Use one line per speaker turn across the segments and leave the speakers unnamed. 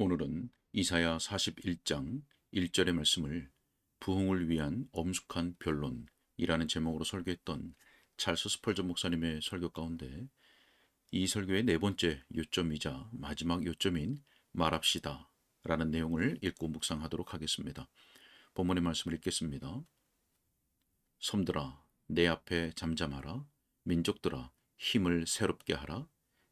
오늘은 이사야 41장 1절의 말씀을 부흥을 위한 엄숙한 변론이라는 제목으로 설교했던 찰스 스펄전 목사님의 설교 가운데 이 설교의 네 번째 요점이자 마지막 요점인 말합시다 라는 내용을 읽고 묵상하도록 하겠습니다. 본문의 말씀을 읽겠습니다. 섬들아 내 앞에 잠잠하라 민족들아 힘을 새롭게 하라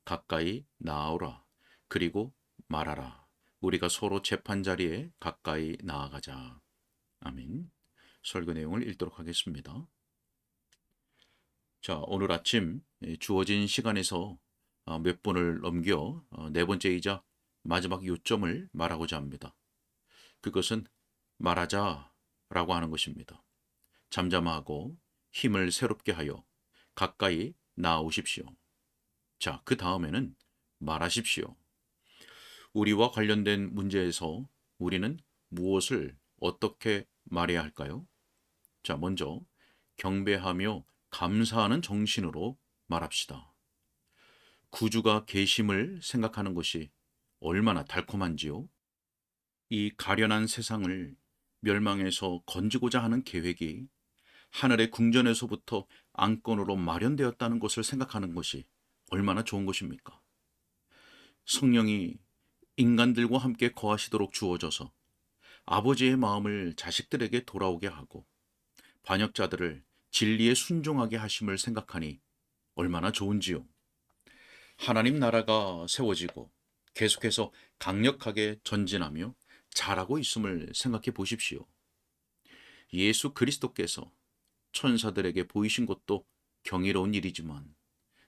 가까이 나아오라 그리고 말하라 우리가 서로 재판 자리에 가까이 나아가자. 아멘. 설교 내용을 읽도록 하겠습니다. 자, 오늘 아침 주어진 시간에서 어, 몇 분을 넘겨 어, 네 번째이자 마지막 요점을 말하고자 합니다. 그것은 말하자 라고 하는 것입니다. 잠잠하고 힘을 새롭게 하여 가까이 나아오십시오. 자, 그 다음에는 말하십시오. 우리와 관련된 문제에서 우리는 무엇을 어떻게 말해야 할까요? 자, 먼저 경배하며 감사하는 정신으로 말합시다. 구주가 계심을 생각하는 것이 얼마나 달콤한지요? 이 가련한 세상을 멸망에서 건지고자 하는 계획이 하늘의 궁전에서부터 안건으로 마련되었다는 것을 생각하는 것이 얼마나 좋은 것입니까? 성령이 인간들과 함께 거하시도록 주어져서 아버지의 마음을 자식들에게 돌아오게 하고 반역자들을 진리에 순종하게 하심을 생각하니 얼마나 좋은지요. 하나님 나라가 세워지고 계속해서 강력하게 전진하며 잘하고 있음을 생각해 보십시오. 예수 그리스도께서 천사들에게 보이신 것도 경이로운 일이지만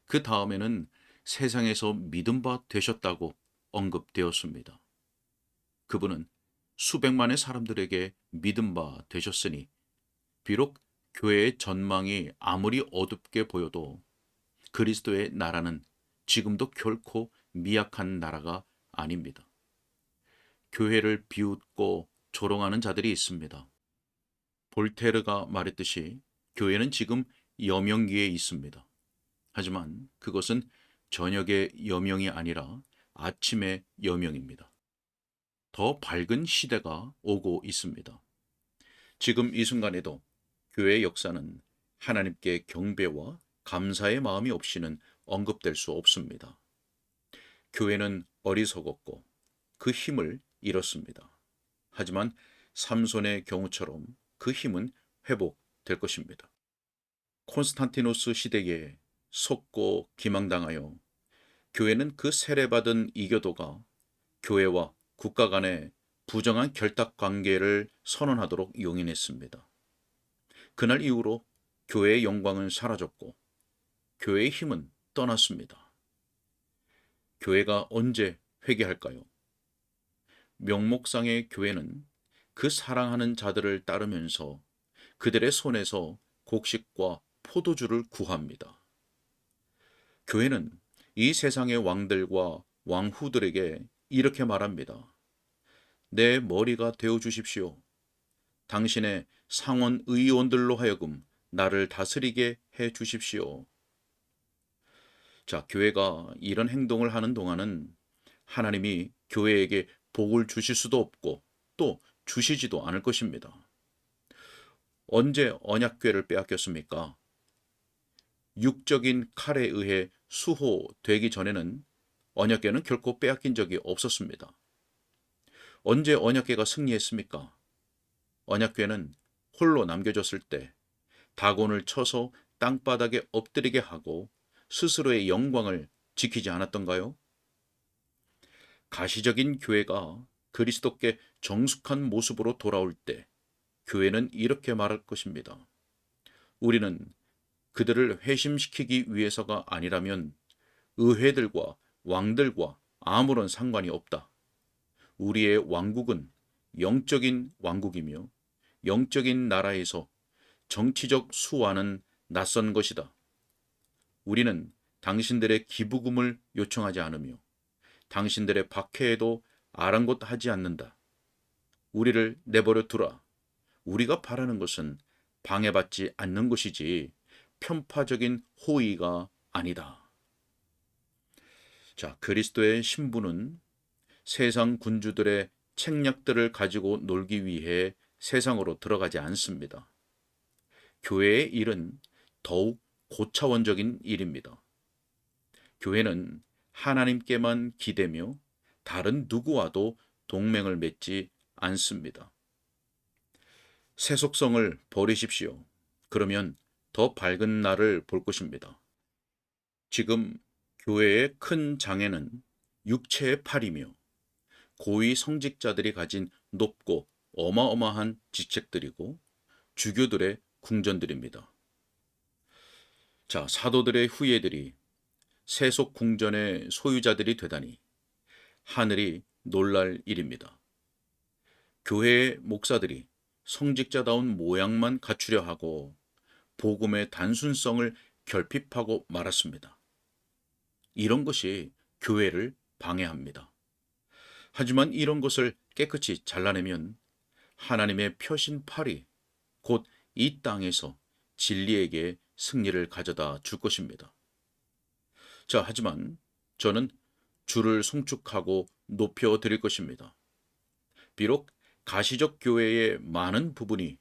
그 다음에는 세상에서 믿음 바 되셨다고 언급되었습니다. 그분은 수백만의 사람들에게 믿음 바 되셨으니 비록 교회의 전망이 아무리 어둡게 보여도 그리스도의 나라는 지금도 결코 미약한 나라가 아닙니다. 교회를 비웃고 조롱하는 자들이 있습니다. 볼테르가 말했듯이 교회는 지금 여명기에 있습니다. 하지만 그것은 저녁의 여명이 아니라 아침의 여명입니다. 더 밝은 시대가 오고 있습니다. 지금 이 순간에도 교회의 역사는 하나님께 경배와 감사의 마음이 없이는 언급될 수 없습니다. 교회는 어리석었고 그 힘을 잃었습니다. 하지만 삼손의 경우처럼 그 힘은 회복될 것입니다. 콘스탄티노스 시대에 속고 기망당하여 교회는 그 세례받은 이교도가 교회와 국가 간의 부정한 결탁 관계를 선언하도록 용인했습니다. 그날 이후로 교회의 영광은 사라졌고 교회의 힘은 떠났습니다. 교회가 언제 회개할까요? 명목상의 교회는 그 사랑하는 자들을 따르면서 그들의 손에서 곡식과 포도주를 구합니다. 교회는 이 세상의 왕들과 왕후들에게 이렇게 말합니다. 내 머리가 되어 주십시오. 당신의 상원 의원들로 하여금 나를 다스리게 해 주십시오. 자, 교회가 이런 행동을 하는 동안은 하나님이 교회에게 복을 주실 수도 없고 또 주시지도 않을 것입니다. 언제 언약궤를 빼앗겼습니까? 육적인 칼에 의해 수호되기 전에는 언약궤는 결코 빼앗긴 적이 없었습니다. 언제 언약궤가 승리했습니까? 언약궤는 홀로 남겨졌을 때 다곤을 쳐서 땅바닥에 엎드리게 하고 스스로의 영광을 지키지 않았던가요? 가시적인 교회가 그리스도께 정숙한 모습으로 돌아올 때 교회는 이렇게 말할 것입니다. 우리는 그들을 회심시키기 위해서가 아니라면 의회들과 왕들과 아무런 상관이 없다. 우리의 왕국은 영적인 왕국이며 영적인 나라에서 정치적 수와는 낯선 것이다. 우리는 당신들의 기부금을 요청하지 않으며 당신들의 박해에도 아랑곳하지 않는다. 우리를 내버려 두라. 우리가 바라는 것은 방해받지 않는 것이지 편파적인 호의가 아니다. 자, 그리스도의 신부는 세상 군주들의 책략들을 가지고 놀기 위해 세상으로 들어가지 않습니다. 교회의 일은 더욱 고차원적인 일입니다. 교회는 하나님께만 기대며 다른 누구와도 동맹을 맺지 않습니다. 세속성을 버리십시오. 그러면 더 밝은 날을 볼 것입니다. 지금 교회의 큰 장애는 육체의 팔이며 고위 성직자들이 가진 높고 어마어마한 직책들이고 주교들의 궁전들입니다. 자, 사도들의 후예들이 세속 궁전의 소유자들이 되다니 하늘이 놀랄 일입니다. 교회의 목사들이 성직자다운 모양만 갖추려 하고 복음의 단순성을 결핍하고 말았습니다. 이런 것이 교회를 방해합니다. 하지만 이런 것을 깨끗이 잘라내면 하나님의 표신 팔이 곧 이 땅에서 진리에게 승리를 가져다 줄 것입니다. 자, 하지만 저는 주를 송축하고 높여 드릴 것입니다. 비록 가시적 교회의 많은 부분이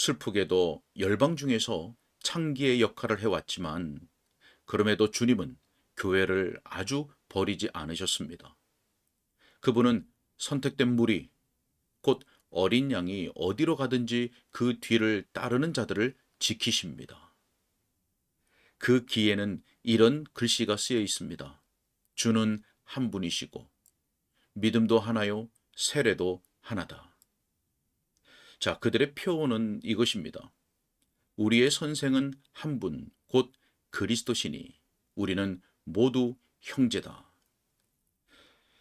슬프게도 열방 중에서 창기의 역할을 해왔지만 그럼에도 주님은 교회를 아주 버리지 않으셨습니다. 그분은 선택된 무리, 곧 어린 양이 어디로 가든지 그 뒤를 따르는 자들을 지키십니다. 그 기에는 이런 글씨가 쓰여 있습니다. 주는 한 분이시고, 믿음도 하나요, 세례도 하나다. 자, 그들의 표현은 이것입니다. 우리의 선생은 한 분, 곧 그리스도시니, 우리는 모두 형제다.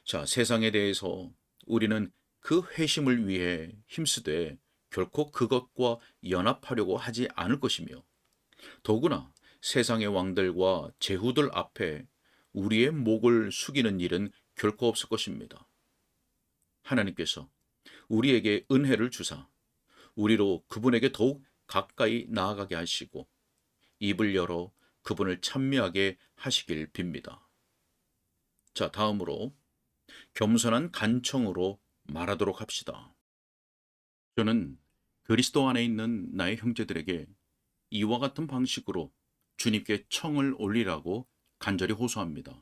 자, 세상에 대해서 우리는 그 회심을 위해 힘쓰되 결코 그것과 연합하려고 하지 않을 것이며 더구나 세상의 왕들과 제후들 앞에 우리의 목을 숙이는 일은 결코 없을 것입니다. 하나님께서 우리에게 은혜를 주사 우리로 그분에게 더욱 가까이 나아가게 하시고 입을 열어 그분을 찬미하게 하시길 빕니다. 자, 다음으로 겸손한 간청으로 말하도록 합시다. 저는 그리스도 안에 있는 나의 형제들에게 이와 같은 방식으로 주님께 청을 올리라고 간절히 호소합니다.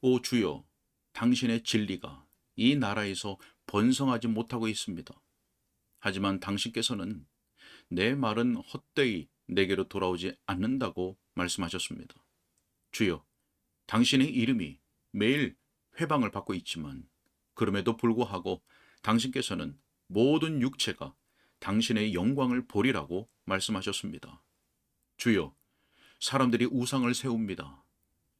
오 주여, 당신의 진리가 이 나라에서 번성하지 못하고 있습니다. 하지만 당신께서는 내 말은 헛되이 내게로 돌아오지 않는다고 말씀하셨습니다. 주여, 당신의 이름이 매일 회방을 받고 있지만 그럼에도 불구하고 당신께서는 모든 육체가 당신의 영광을 보리라고 말씀하셨습니다. 주여, 사람들이 우상을 세웁니다.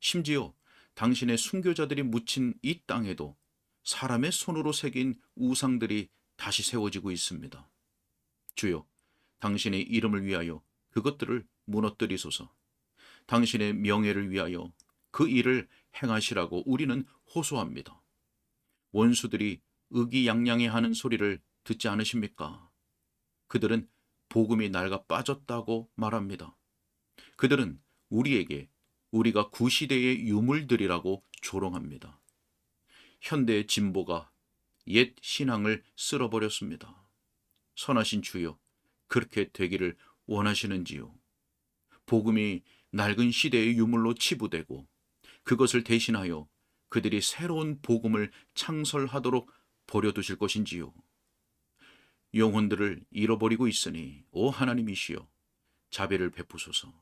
심지어 당신의 순교자들이 묻힌 이 땅에도 사람의 손으로 새긴 우상들이 다시 세워지고 있습니다. 주여, 당신의 이름을 위하여 그것들을 무너뜨리소서. 당신의 명예를 위하여 그 일을 행하시라고 우리는 호소합니다. 원수들이 의기양양해 하는 소리를 듣지 않으십니까? 그들은 복음이 낡아 빠졌다고 말합니다. 그들은 우리에게 우리가 구시대의 유물들이라고 조롱합니다. 현대의 진보가 옛 신앙을 쓸어버렸습니다. 선하신 주여, 그렇게 되기를 원하시는지요? 복음이 낡은 시대의 유물로 치부되고 그것을 대신하여 그들이 새로운 복음을 창설하도록 버려두실 것인지요? 영혼들을 잃어버리고 있으니 오 하나님이시여 자비를 베푸소서.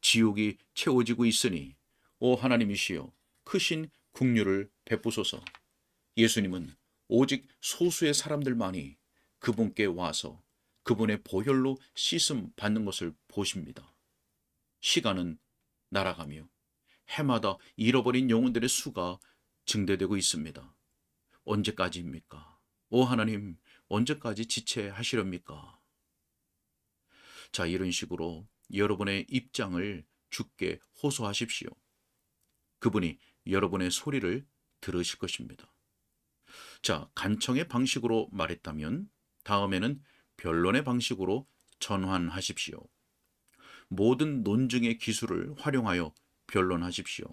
지옥이 채워지고 있으니 오 하나님이시여 크신 국류를 베푸소서. 예수님은 오직 소수의 사람들만이 그분께 와서 그분의 보혈로 씻음 받는 것을 보십니다. 시간은 날아가며 해마다 잃어버린 영혼들의 수가 증대되고 있습니다. 언제까지입니까? 오 하나님, 언제까지 지체하시렵니까? 자, 이런 식으로 여러분의 입장을 주께 호소하십시오. 그분이 여러분의 소리를 들으실 것입니다. 자, 간청의 방식으로 말했다면 다음에는 변론의 방식으로 전환하십시오. 모든 논증의 기술을 활용하여 변론하십시오.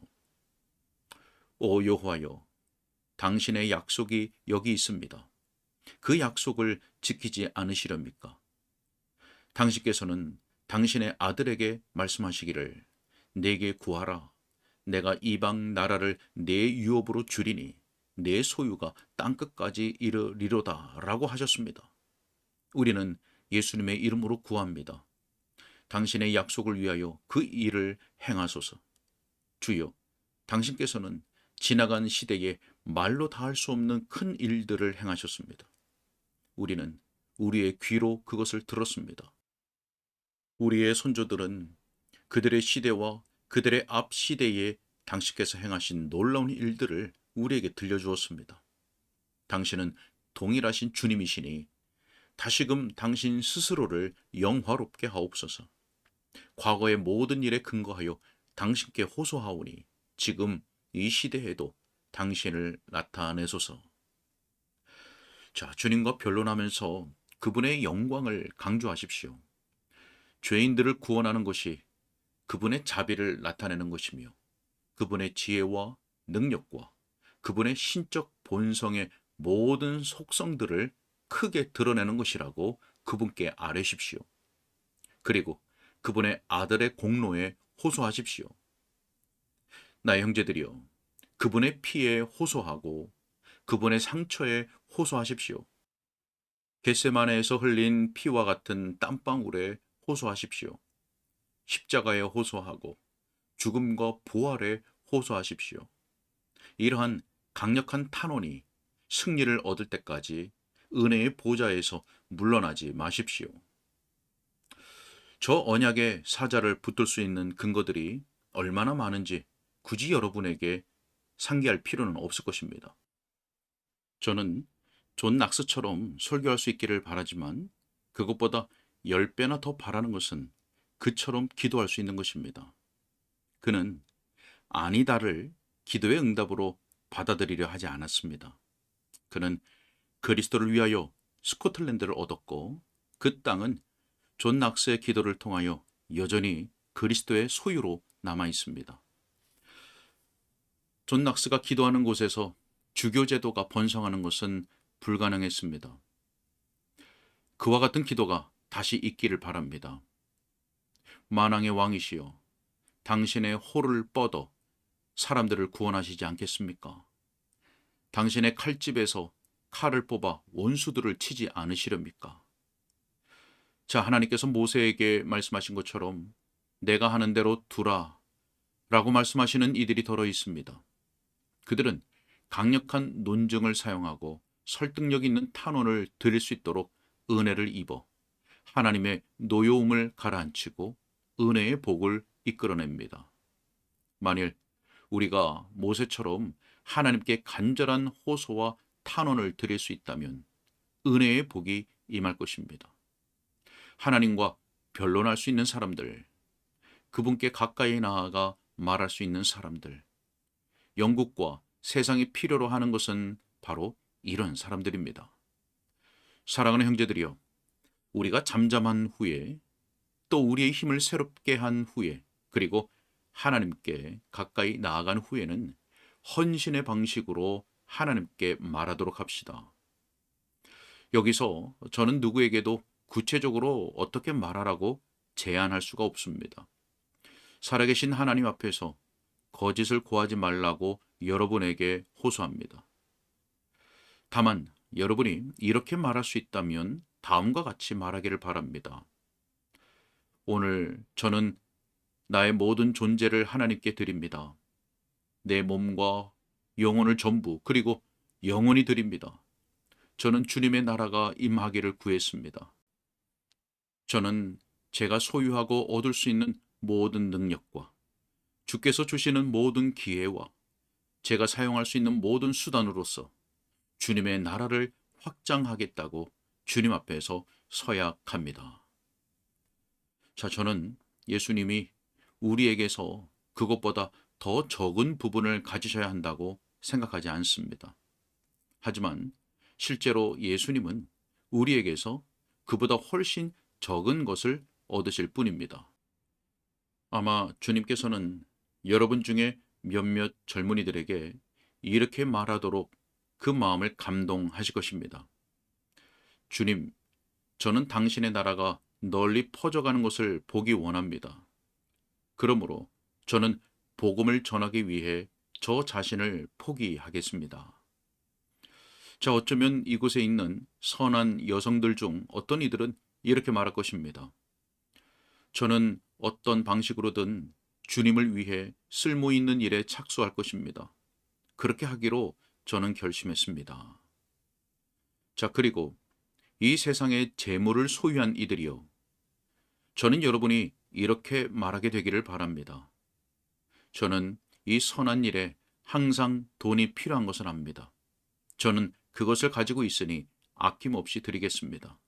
오 여호와여, 당신의 약속이 여기 있습니다. 그 약속을 지키지 않으시렵니까? 당신께서는 당신의 아들에게 말씀하시기를 내게 구하라. 내가 이방 나라를 내 유업으로 주리니 내 소유가 땅끝까지 이르리로다 라고 하셨습니다. 우리는 예수님의 이름으로 구합니다. 당신의 약속을 위하여 그 일을 행하소서. 주여, 당신께서는 지나간 시대에 말로 다 할 수 없는 큰 일들을 행하셨습니다. 우리는 우리의 귀로 그것을 들었습니다. 우리의 선조들은 그들의 시대와 그들의 앞 시대에 당신께서 행하신 놀라운 일들을 우리에게 들려주었습니다. 당신은 동일하신 주님이시니 다시금 당신 스스로를 영화롭게 하옵소서. 과거의 모든 일에 근거하여 당신께 호소하오니 지금 이 시대에도 당신을 나타내소서. 자, 주님과 변론하면서 그분의 영광을 강조하십시오. 죄인들을 구원하는 것이 그분의 자비를 나타내는 것이며 그분의 지혜와 능력과 그분의 신적 본성의 모든 속성들을 크게 드러내는 것이라고 그분께 아뢰십시오. 그리고 그분의 아들의 공로에 호소하십시오. 나의 형제들이여, 그분의 피에 호소하고 그분의 상처에 호소하십시오. 겟세마네에서 흘린 피와 같은 땀방울에 호소하십시오. 십자가에 호소하고 죽음과 부활에 호소하십시오. 이러한 강력한 탄원이 승리를 얻을 때까지 은혜의 보좌에서 물러나지 마십시오. 저 언약의 사자를 붙들 수 있는 근거들이 얼마나 많은지 굳이 여러분에게 상기할 필요는 없을 것입니다. 저는 존 낙스처럼 설교할 수 있기를 바라지만 그것보다 10배나 더 바라는 것은 그처럼 기도할 수 있는 것입니다. 그는 아니다를 기도의 응답으로 받아들이려 하지 않았습니다. 그는 그리스도를 위하여 스코틀랜드를 얻었고 그 땅은 존 낙스의 기도를 통하여 여전히 그리스도의 소유로 남아 있습니다. 존 낙스가 기도하는 곳에서 주교 제도가 번성하는 것은 불가능했습니다. 그와 같은 기도가 다시 있기를 바랍니다. 만왕의 왕이시여, 당신의 호를 뻗어 사람들을 구원하시지 않겠습니까? 당신의 칼집에서 칼을 뽑아 원수들을 치지 않으시렵니까? 자, 하나님께서 모세에게 말씀하신 것처럼 내가 하는 대로 두라 라고 말씀하시는 이들이 더러 있습니다. 그들은 강력한 논증을 사용하고 설득력 있는 탄원을 드릴 수 있도록 은혜를 입어 하나님의 노여움을 가라앉히고 은혜의 복을 이끌어냅니다. 만일 우리가 모세처럼 하나님께 간절한 호소와 탄원을 드릴 수 있다면 은혜의 복이 임할 것입니다. 하나님과 변론할 수 있는 사람들, 그분께 가까이 나아가 말할 수 있는 사람들, 영국과 세상이 필요로 하는 것은 바로 이런 사람들입니다. 사랑하는 형제들이여, 우리가 잠잠한 후에 또 우리의 힘을 새롭게 한 후에 그리고 하나님께 가까이 나아간 후에는 헌신의 방식으로 하나님께 말하도록 합시다. 여기서 저는 누구에게도 구체적으로 어떻게 말하라고 제안할 수가 없습니다. 살아계신 하나님 앞에서 거짓을 고하지 말라고 여러분에게 호소합니다. 다만 여러분이 이렇게 말할 수 있다면 다음과 같이 말하기를 바랍니다. 오늘 저는 나의 모든 존재를 하나님께 드립니다. 내 몸과 영혼을 전부 그리고 영원히 드립니다. 저는 주님의 나라가 임하기를 구했습니다. 저는 제가 소유하고 얻을 수 있는 모든 능력과 주께서 주시는 모든 기회와 제가 사용할 수 있는 모든 수단으로서 주님의 나라를 확장하겠다고 주님 앞에서 서약합니다. 자, 저는 예수님이 우리에게서 그것보다 더 적은 부분을 가지셔야 한다고 생각하지 않습니다. 하지만 실제로 예수님은 우리에게서 그보다 훨씬 적은 것을 얻으실 뿐입니다. 아마 주님께서는 여러분 중에 몇몇 젊은이들에게 이렇게 말하도록 그 마음을 감동하실 것입니다. 주님, 저는 당신의 나라가 널리 퍼져가는 것을 보기 원합니다. 그러므로 저는 복음을 전하기 위해 저 자신을 포기하겠습니다. 자, 어쩌면 이곳에 있는 선한 여성들 중 어떤 이들은 이렇게 말할 것입니다. 저는 어떤 방식으로든 주님을 위해 쓸모 있는 일에 착수할 것입니다. 그렇게 하기로 저는 결심했습니다. 자, 그리고 이 세상의 재물을 소유한 이들이요. 저는 여러분이 이렇게 말하게 되기를 바랍니다. 저는 이 선한 일에 항상 돈이 필요한 것을 압니다. 저는 그것을 가지고 있으니 아낌없이 드리겠습니다.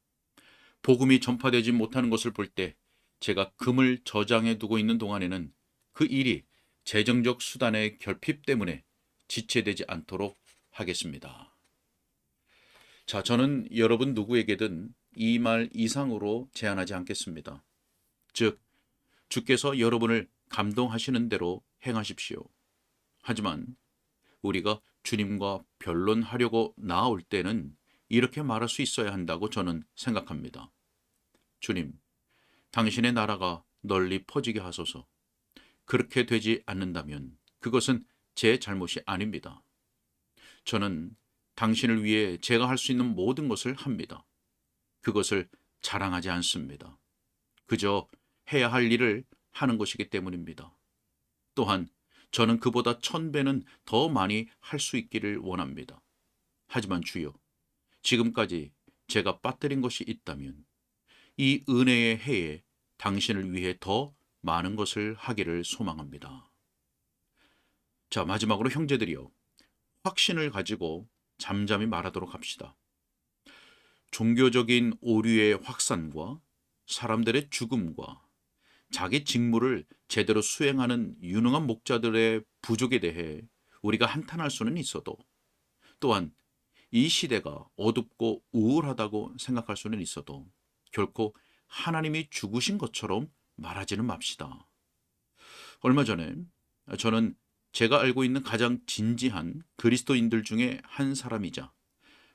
복음이 전파되지 못하는 것을 볼 때 제가 금을 저장해 두고 있는 동안에는 그 일이 재정적 수단의 결핍 때문에 지체되지 않도록 하겠습니다. 자, 저는 여러분 누구에게든 이 말 이상으로 제안하지 않겠습니다. 즉, 주께서 여러분을 감동하시는 대로 행하십시오. 하지만 우리가 주님과 변론하려고 나아올 때는 이렇게 말할 수 있어야 한다고 저는 생각합니다. 주님, 당신의 나라가 널리 퍼지게 하소서. 그렇게 되지 않는다면 그것은 제 잘못이 아닙니다. 저는 당신을 위해 제가 할 수 있는 모든 것을 합니다. 그것을 자랑하지 않습니다. 그저 해야 할 일을 하는 것이기 때문입니다. 또한 저는 그보다 천 배는 더 많이 할 수 있기를 원합니다. 하지만 주여, 지금까지 제가 빠뜨린 것이 있다면 이 은혜의 해에 당신을 위해 더 많은 것을 하기를 소망합니다. 자, 마지막으로 형제들이여, 확신을 가지고 잠잠히 말하도록 합시다. 종교적인 오류의 확산과 사람들의 죽음과 자기 직무를 제대로 수행하는 유능한 목자들의 부족에 대해 우리가 한탄할 수는 있어도 또한 이 시대가 어둡고 우울하다고 생각할 수는 있어도 결코 하나님이 죽으신 것처럼 말하지는 맙시다. 얼마 전에 저는 제가 알고 있는 가장 진지한 그리스도인들 중에 한 사람이자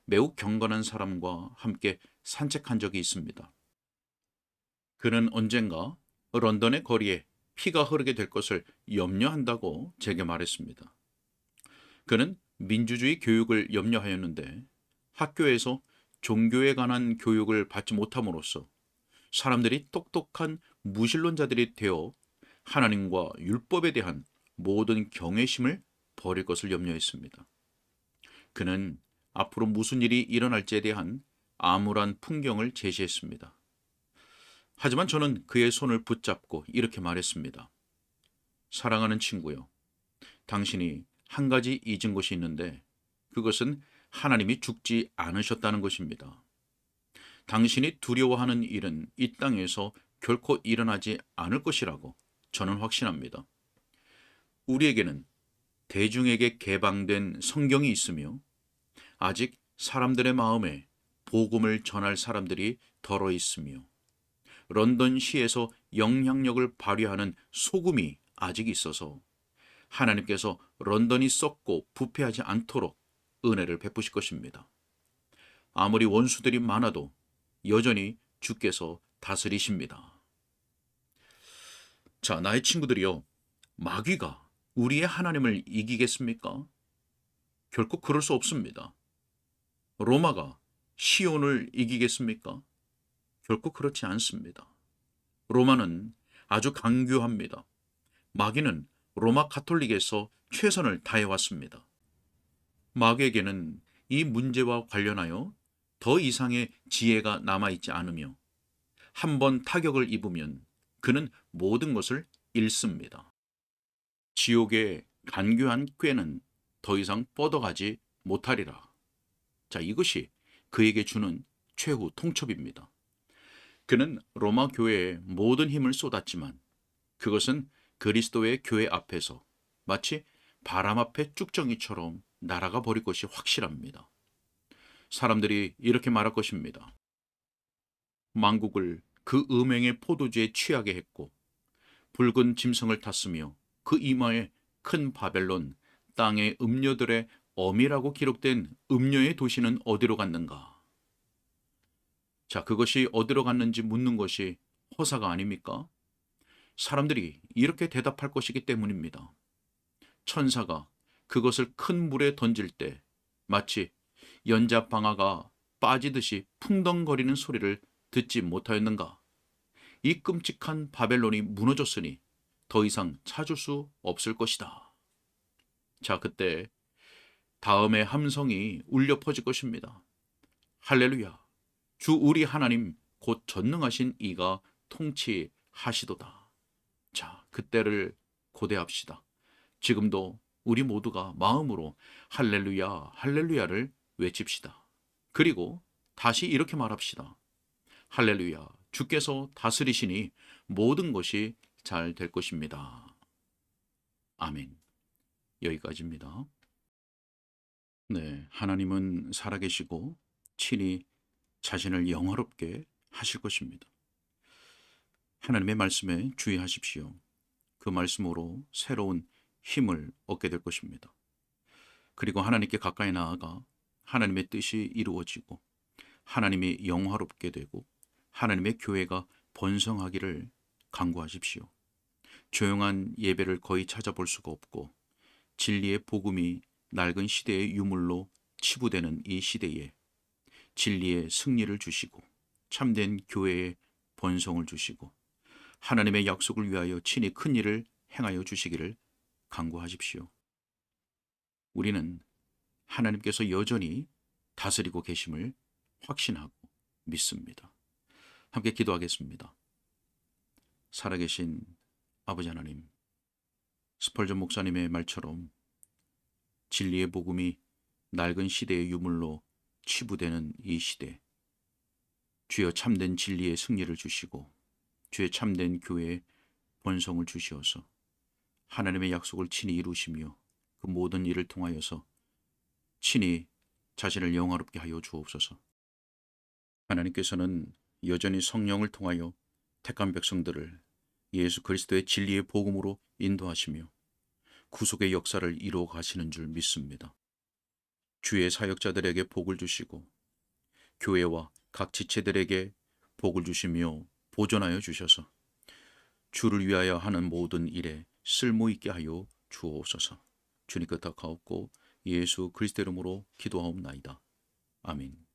매우 경건한 사람과 함께 산책한 적이 있습니다. 그는 언젠가 런던의 거리에 피가 흐르게 될 것을 염려한다고 제게 말했습니다. 그는 민주주의 교육을 염려하였는데 학교에서 종교에 관한 교육을 받지 못함으로써 사람들이 똑똑한 무신론자들이 되어 하나님과 율법에 대한 모든 경외심을 버릴 것을 염려했습니다. 그는 앞으로 무슨 일이 일어날지에 대한 암울한 풍경을 제시했습니다. 하지만 저는 그의 손을 붙잡고 이렇게 말했습니다. 사랑하는 친구요. 당신이 한 가지 잊은 것이 있는데 그것은 하나님이 죽지 않으셨다는 것입니다. 당신이 두려워하는 일은 이 땅에서 결코 일어나지 않을 것이라고 저는 확신합니다. 우리에게는 대중에게 개방된 성경이 있으며 아직 사람들의 마음에 복음을 전할 사람들이 덜어 있으며 런던시에서 영향력을 발휘하는 소금이 아직 있어서 하나님께서 런던이 썩고 부패하지 않도록 은혜를 베푸실 것입니다. 아무리 원수들이 많아도 여전히 주께서 다스리십니다. 자, 나의 친구들이요. 마귀가 우리의 하나님을 이기겠습니까? 결코 그럴 수 없습니다. 로마가 시온을 이기겠습니까? 결코 그렇지 않습니다. 로마는 아주 강교합니다. 마귀는 로마 카톨릭에서 최선을 다해왔습니다. 마귀에게는 이 문제와 관련하여 더 이상의 지혜가 남아있지 않으며 한 번 타격을 입으면 그는 모든 것을 잃습니다. 지옥의 간교한 꾀는 더 이상 뻗어가지 못하리라. 자, 이것이 그에게 주는 최후 통첩입니다. 그는 로마 교회에 모든 힘을 쏟았지만 그것은 그리스도의 교회 앞에서 마치 바람 앞에 쭉정이처럼 날아가 버릴 것이 확실합니다. 사람들이 이렇게 말할 것입니다. 망국을 그 음행의 포도주에 취하게 했고 붉은 짐승을 탔으며 그 이마에 큰 바벨론 땅의 음료들의 엄이라고 기록된 음료의 도시는 어디로 갔는가? 자, 그것이 어디로 갔는지 묻는 것이 허사가 아닙니까? 사람들이 이렇게 대답할 것이기 때문입니다. 천사가 그것을 큰 물에 던질 때 마치 연자 방아가 빠지듯이 풍덩거리는 소리를 듣지 못하였는가? 이 끔찍한 바벨론이 무너졌으니 더 이상 찾을 수 없을 것이다. 자, 그때 다음의 함성이 울려 퍼질 것입니다. 할렐루야. 주 우리 하나님 곧 전능하신 이가 통치하시도다. 자, 그때를 고대합시다. 지금도 우리 모두가 마음으로 할렐루야, 할렐루야를 외칩시다. 그리고 다시 이렇게 말합시다. 할렐루야, 주께서 다스리시니 모든 것이 잘 될 것입니다. 아멘. 여기까지입니다. 네, 하나님은 살아계시고 친히 자신을 영화롭게 하실 것입니다. 하나님의 말씀에 주의하십시오. 그 말씀으로 새로운 힘을 얻게 될 것입니다. 그리고 하나님께 가까이 나아가 하나님의 뜻이 이루어지고 하나님이 영화롭게 되고 하나님의 교회가 번성하기를 간구하십시오. 조용한 예배를 거의 찾아볼 수가 없고 진리의 복음이 낡은 시대의 유물로 치부되는 이 시대에 진리의 승리를 주시고 참된 교회의 번성을 주시고 하나님의 약속을 위하여 친히 큰 일을 행하여 주시기를 간구하십시오. 우리는 하나님께서 여전히 다스리고 계심을 확신하고 믿습니다. 함께 기도하겠습니다. 살아계신 아버지 하나님, 스펄전 목사님의 말처럼 진리의 복음이 낡은 시대의 유물로 치부되는 이 시대, 주여 참된 진리의 승리를 주시고 주의 참된 교회의 번성을 주시어서 하나님의 약속을 친히 이루시며 그 모든 일을 통하여서 친히 자신을 영화롭게 하여 주옵소서. 하나님께서는 여전히 성령을 통하여 택한 백성들을 예수 그리스도의 진리의 복음으로 인도하시며 구속의 역사를 이루어 가시는 줄 믿습니다. 주의 사역자들에게 복을 주시고 교회와 각 지체들에게 복을 주시며 보존하여 주셔서 주를 위하여 하는 모든 일에 쓸모 있게 하여 주옵소서. 주님 끝 덕하옵고 예수 그리스도 이름으로 기도하옵나이다. 아멘.